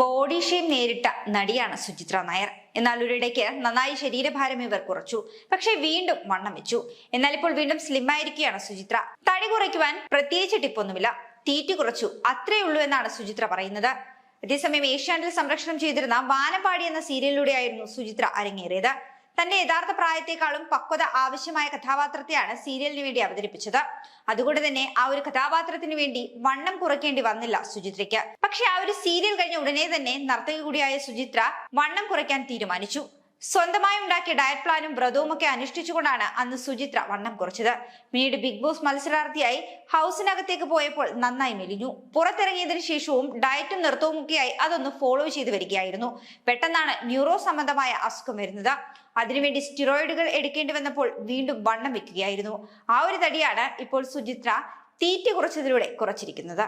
Body shame നേരിട്ട നടിയാണ് സുചിത്ര നായർ. എന്നാൽ ഒരിടയ്ക്ക് നന്നായി ശരീരഭാരം ഇവർ കുറച്ചു. പക്ഷെ വീണ്ടും വണ്ണം വെച്ചു. എന്നാൽ ഇപ്പോൾ വീണ്ടും സ്ലിം ആയിരിക്കുകയാണ് സുചിത്ര. തടി കുറയ്ക്കുവാൻ പ്രത്യേകിച്ച് ടിപ്പൊന്നുമില്ല തീറ്റി കുറച്ചു. അത്രേ ഉള്ളൂ എന്നാണ് സുചിത്ര പറയുന്നത്. അതേസമയം ഏഷ്യാനെറ്റിൽ സംരക്ഷണം ചെയ്തിരുന്ന വാനപ്പാടി എന്ന സീരിയലിലൂടെയായിരുന്നു സുചിത്ര അരങ്ങേറിയത്. തന്റെ യഥാർത്ഥ പ്രായത്തെക്കാളും പക്വത ആവശ്യമായ കഥാപാത്രത്തെയാണ് സീരിയലിന് വേണ്ടി അവതരിപ്പിച്ചത്. അതുകൊണ്ട് തന്നെ ആ ഒരു കഥാപാത്രത്തിന് വേണ്ടി വണ്ണം കുറയ്ക്കേണ്ടി വന്നില്ല സുചിത്രയ്ക്ക്. പക്ഷെ ആ ഒരു സീരിയൽ കഴിഞ്ഞ ഉടനെ തന്നെ നർത്തകി കൂടിയായ സുചിത്ര വണ്ണം കുറയ്ക്കാൻ തീരുമാനിച്ചു. സ്വന്തമായി ഉണ്ടാക്കിയ ഡയറ്റ് പ്ലാനും വ്രതവും ഒക്കെ അനുഷ്ഠിച്ചുകൊണ്ടാണ് അന്ന് സുചിത്ര വണ്ണം കുറച്ചത്. പിന്നീട് ബിഗ് ബോസ് മത്സരാർത്ഥിയായി ഹൗസിനകത്തേക്ക് പോയപ്പോൾ നന്നായി മെലിഞ്ഞു. പുറത്തിറങ്ങിയതിനു ശേഷവും ഡയറ്റും നൃത്തവും ഒക്കെയായി അതൊന്ന് ഫോളോ ചെയ്തു വരികയായിരുന്നു. പെട്ടെന്നാണ് ന്യൂറോ സംബന്ധമായ അസുഖം വരുന്നത്. അതിനുവേണ്ടി സ്റ്റിറോയിഡുകൾ എടുക്കേണ്ടി വന്നപ്പോൾ വീണ്ടും വണ്ണം വെക്കുകയായിരുന്നു. ആ ഒരു തടിയാണ് ഇപ്പോൾ സുചിത്ര തീറ്റ കുറച്ചതിലൂടെ കുറച്ചിരിക്കുന്നത്.